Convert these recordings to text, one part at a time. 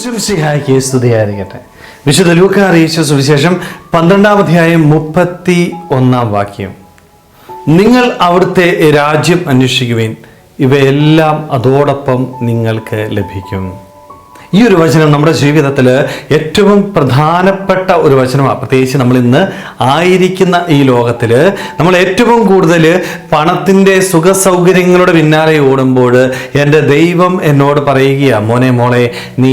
ഈശ്വംസിഹായ്ക്ക് സ്തുതിയായിരിക്കട്ടെ. വിശുദ്ധ ലൂക്ക അറിയിച്ച സുവിശേഷം പന്ത്രണ്ടാം അധ്യായം മുപ്പത്തി ഒന്നാം വാക്യം. നിങ്ങൾ അവിടുത്തെ രാജ്യം അന്വേഷിക്കുവേൻ. ഇവയെല്ലാം അതോടൊപ്പം നിങ്ങൾക്ക് ലഭിക്കും. ഈ ഒരു വചനം നമ്മുടെ ജീവിതത്തിൽ ഏറ്റവും പ്രധാനപ്പെട്ട ഒരു വചനമാണ് പ്രത്യേകിച്ച് നമ്മൾ ഇന്ന് ആയിരിക്കുന്ന ഈ ലോകത്തിൽ നമ്മൾ ഏറ്റവും കൂടുതൽ പണത്തിന്റെ സുഖ സൗകര്യങ്ങളുടെ പിന്നാലെ ഓടുമ്പോൾ എന്റെ ദൈവം എന്നോട് പറയുകയാണ് മോനെ മോളെ നീ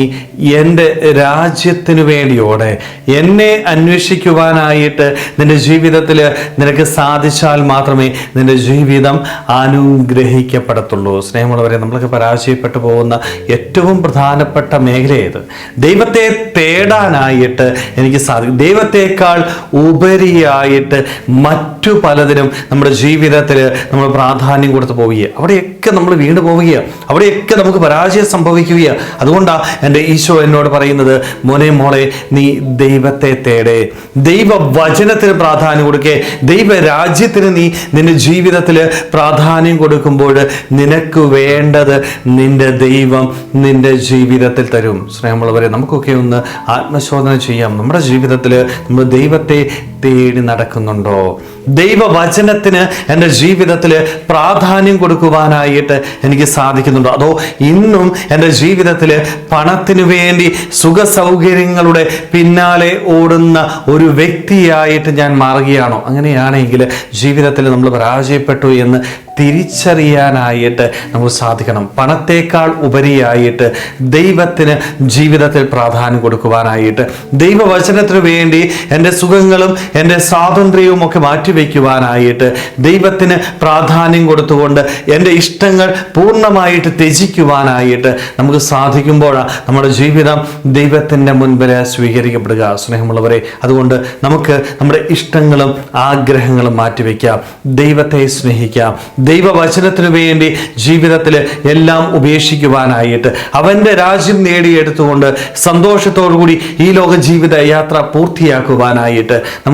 എന്റെ രാജ്യത്തിനു വേണ്ടിയോടെ എന്നെ അന്വേഷിക്കുവാനായിട്ട് നിന്റെ ജീവിതത്തിൽ നിനക്ക് സാധിച്ചാൽ മാത്രമേ നിന്റെ ജീവിതം അനുഗ്രഹിക്കപ്പെടത്തുള്ളൂ. സ്നേഹമുള്ളവരെ നമ്മളൊക്കെ പരാജയപ്പെട്ടു പോകുന്ന ഏറ്റവും പ്രധാനപ്പെട്ട മേഖലയേത്? ദൈവത്തെ തേടാനായിട്ട് എനിക്ക് സാധിക്കും. ദൈവത്തെക്കാൾ ഉപരിയായിട്ട് മറ്റു പലതിനും നമ്മുടെ ജീവിതത്തിൽ നമ്മൾ പ്രാധാന്യം കൊടുത്ത് പോവുകയാണ്. അവിടെയൊക്കെ നമ്മൾ വീണ് പോവുകയാണ്. അവിടെയൊക്കെ നമുക്ക് പരാജയം സംഭവിക്കുകയാണ്. അതുകൊണ്ടാണ് എന്റെ ഈശോ എന്നോട് പറയുന്നത് മോനെ മോളെ നീ ദൈവത്തെ തേടേ. ദൈവവചനത്തിന് പ്രാധാന്യം കൊടുക്കേ. ദൈവരാജ്യത്തിന് നീ നിന്റെ ജീവിതത്തിൽ പ്രാധാന്യം കൊടുക്കുമ്പോൾ നിനക്ക് വേണ്ടത് നിന്റെ ദൈവം നിന്റെ ജീവിതത്തിൽ തരും. സ്നേഹമുള്ളവരെ നമുക്കൊക്കെ ഒന്ന് ആത്മശോധന ചെയ്യാം. നമ്മുടെ ജീവിതത്തിൽ നമ്മൾ ദൈവത്തെ തേടി നടക്കുന്നുണ്ടോ? ദൈവവചനത്തിന് എന്റെ ജീവിതത്തിൽ പ്രാധാന്യം കൊടുക്കുവാനായിട്ട് എനിക്ക് സാധിക്കുന്നുണ്ടോ? അതോ ഇന്നും എന്റെ ജീവിതത്തിൽ പണത്തിനു വേണ്ടി സുഖ സൗകര്യങ്ങളുടെ പിന്നാലെ ഓടുന്ന ഒരു വ്യക്തിയായിട്ട് ഞാൻ മാറുകയാണോ? അങ്ങനെയാണെങ്കിൽ ജീവിതത്തിൽ നമ്മൾ പരാജയപ്പെട്ടു എന്ന് തിരിച്ചറിയാനായിട്ട് നമുക്ക് സാധിക്കണം. പണത്തേക്കാൾ ഉപരിയായിട്ട് ദൈവത്തിന് ജീവിതത്തിൽ പ്രാധാന്യം കൊടുക്കുവാനായിട്ട്. ദൈവവചനത്തിനു വേണ്ടി എന്റെ സുഖങ്ങളും എന്റെ സ്വാതന്ത്ര്യവും ഒക്കെ മാറ്റിവെക്കുവാനായിട്ട് ദൈവത്തിന് പ്രാധാന്യം കൊടുത്തുകൊണ്ട് എന്റെ ഇഷ്ടങ്ങൾ പൂർണമായിട്ട് ത്യജിക്കുവാനായിട്ട് നമുക്ക് സാധിക്കുമ്പോഴാണ് നമ്മുടെ ജീവിതം ദൈവത്തിന്റെ മുൻപിൽ സ്വീകരിക്കപ്പെടുക. സ്നേഹമുള്ളവരെ അതുകൊണ്ട് നമുക്ക് നമ്മുടെ ഇഷ്ടങ്ങളും ആഗ്രഹങ്ങളും മാറ്റിവെക്കാം. ദൈവത്തെ സ്നേഹിക്കാം. ദൈവവചനത്തിനു വേണ്ടി ജീവിതത്തിൽ എല്ലാം ഉപേക്ഷിക്കുവാനായിട്ട് അവന്റെ രാജ്യം നേടിയെടുത്തുകൊണ്ട് സന്തോഷത്തോടുകൂടി ഈ ലോക ജീവിത യാത്ര പൂർത്തിയാക്കുവാനായിട്ട്